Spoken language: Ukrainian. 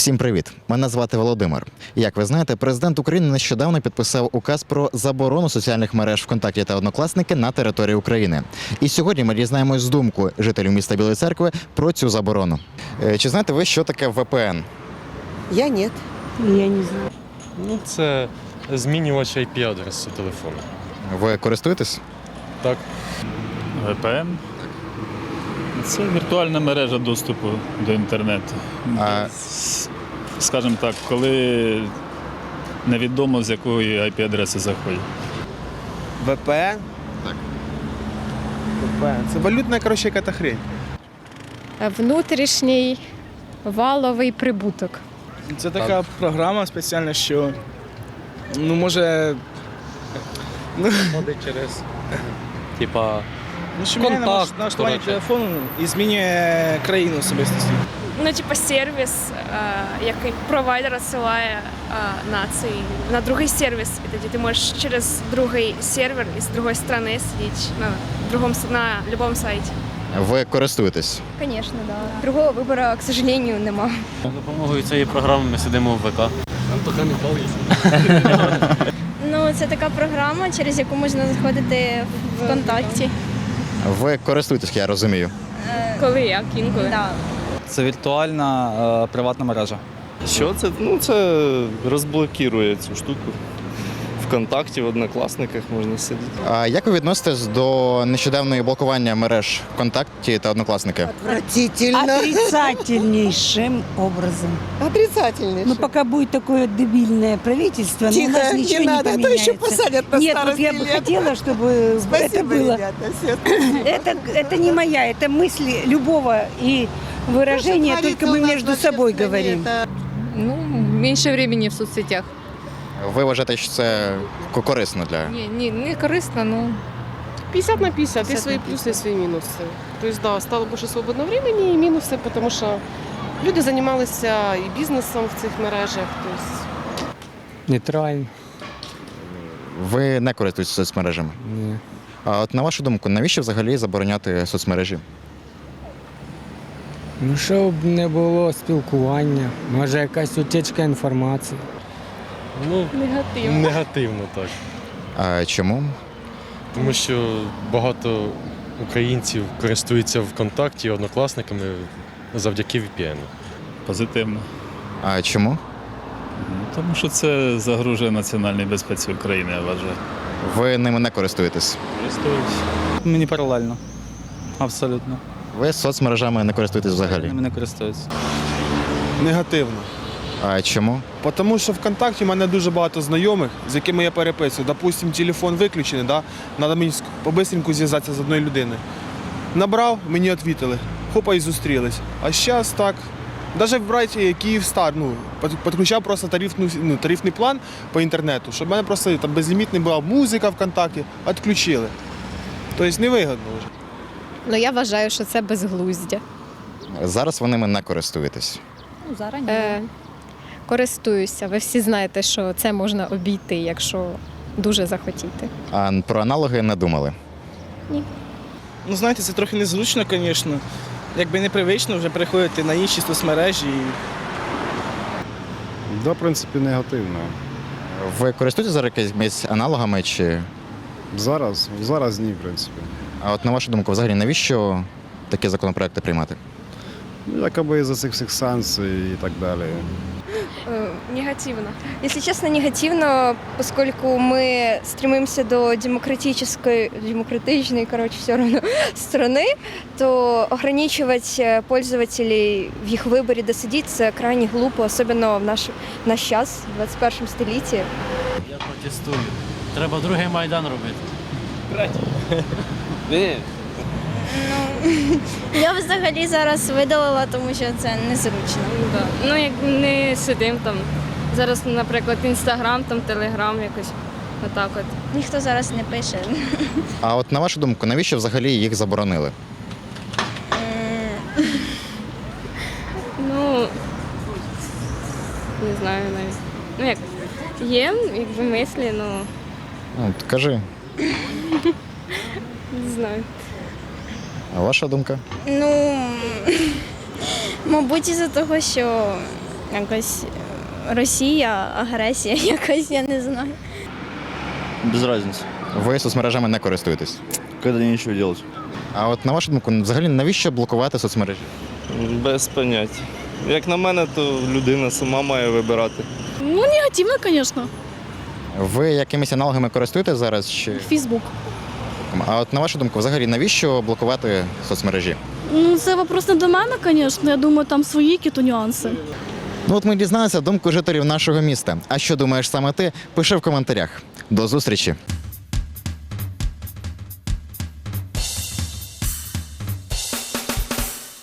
Всім привіт! Мене звати Володимир. Як ви знаєте, президент України нещодавно підписав указ про заборону соціальних мереж ВКонтакті та однокласники на території України. І сьогодні ми дізнаємось з думку жителів міста Білої церкви про цю заборону. Е, Чи знаєте ви, що таке VPN? Я нет. Я не знаю. Ну, це змінювач IP-адреси телефону. Ви користуєтесь? Так. VPN. Це віртуальна мережа доступу до інтернету. А- Скажімо так, коли невідомо з якої IP-адреси заходять. VPN? Так. VPN. Це валютна, коротше, яка хрень. Внутрішній валовий прибуток. Це така програма спеціальна, що ну може Ходить через. Типа. Ну, що міняє Контакт, налаштування коротше. телефону і змінює країну особистості. ну, типа сервіс, е, який провайдер розсилає е, на цей на другий сервіс, і тоді ти можеш через другий сервер із другої сторони сидіти на другому с- на будь-якому сайті. Ви користуєтесь? Звісно, да. Другого вибору, к сожалению, нема. За допомогою цієї програми ми сидимо в ВК. Ну, це така програма, через яку можна заходити в ВКонтакті. Ви користуєтесь, я розумію. Коли як інколи. Да. Це віртуальна е, приватна мережа. Що це? Ну це розблокує цю штуку. Вконтакті, в однокласниках можна сидіти. А як ви відноситесь до нещодавної блокування мереж ВКонтакті та однокласники? Отвратительно. Отрицательнейшим образом. Отрицательный. Ну, пока будет такое дебильное правительство, но у Тихо, нас не ничего не, надо, а то поменяется. еще посадят на Нет, вот старости я бы лет. хотела, чтобы это Спасибо, было. ребята, все. Это, это не моя, это мысли любого и выражение, Что только творится мы у нас между вообще собой в стране, говорим. это Ну, менше времени в соцсетях. Ви вважаєте, що це ко- корисно для Ні, ні, не корисно, ну. 50 на 50, 50 и свои на 50. плюсы, и свои минусы. То есть, да, стало больше свободного времени и минусы, потому что люди занималися і бізнесом в цих мережах. То есть, Нейтрально. ви не користуєтесь соцмережами? Ні. А от на вашу думку, навіщо взагалі забороняти соцмережі? Ну, щоб не було спілкування, може якась утечка інформації. Ну, Негативно. негативно так. А чому? Тому що багато українців користуються ВКонтакті однокласниками завдяки VPN. Позитивно. А чому? Ну, Тому що це загрожує національній безпеці України, я вважаю. Ви ними не користуєтесь. Користуюсь. Мені паралельно. Абсолютно. Ви соцмережами не користуєтесь взагалі. Ними не користуюсь. Негативно. А чому? Тому що ВКонтакті в мене дуже багато знайомих, з якими я переписую. Допустим, телефон виключений, да? треба мені ск- зв'язатися з одною людиною. Набрав, мені відповіли. Хопа і зустрілись. А зараз так. Навіть в браті Київстар, ну, підключав просто тарифну, ну, тарифний план по інтернету, щоб в мене просто там безлімітна була музика ВКонтакті, відключили. Тобто невигодно вже. Ну, я вважаю, що це безглуздя. Зараз ви ними не користуєтесь. Ну, зараз Е, користуюся. Ви всі знаєте, що це можна обійти, якщо дуже захотіти. А про аналоги не думали. Ні. Ну, знаєте, це трохи незручно, звісно. Якби непривично вже переходити на інші соцмережі. Да, в принципі, негативно. Ви користуєтесь зараз якимись аналогами чи. Зараз, зараз ні, в принципі. А от на вашу думку, взагалі, навіщо такі законопроекти приймати? Ну, якоби із-за цих всіх санкцій і так далі. Негативно. Если честно, негативно, поскольку мы стремимся до демократической, демократичной, короче, все равно страны, то ограничивать э, пользователей в их выборе досудить це крайне глупо, особенно в наш, в наш час, в 21 столітті. Я протестую. Треба другий майдан робити. Я взагалі зараз видалила, тому що це незручно. Ну, як не сидим там. Зараз, наприклад, інстаграм, там телеграм якось. Отак от. Ніхто зараз не пише. А от на вашу думку, навіщо взагалі їх заборонили? Ну не знаю навіть. Ну як є, якби мислі, ну От, кажи, не знаю. А ваша думка? Ну, мабуть, із-за того, що якось Росія, агресія, якась, я не знаю. Без разницы. Ви соцмережами не користуєтесь. Когда нечего делать. А от на вашу думку, взагалі навіщо блокувати соцмережі? Без поняття. Як на мене, то людина сама має вибирати. Ну, негативно, звісно. Ви якимись аналогами користуєтесь зараз? Чи Фейсбук. А от на вашу думку, взагалі навіщо блокувати соцмережі? Ну, це вопрос не до мене, звісно. Я думаю, там свої якісь нюанси. Ну от ми дізналися думку жителів нашого міста. А що думаєш саме ти? Пиши в коментарях. До зустрічі!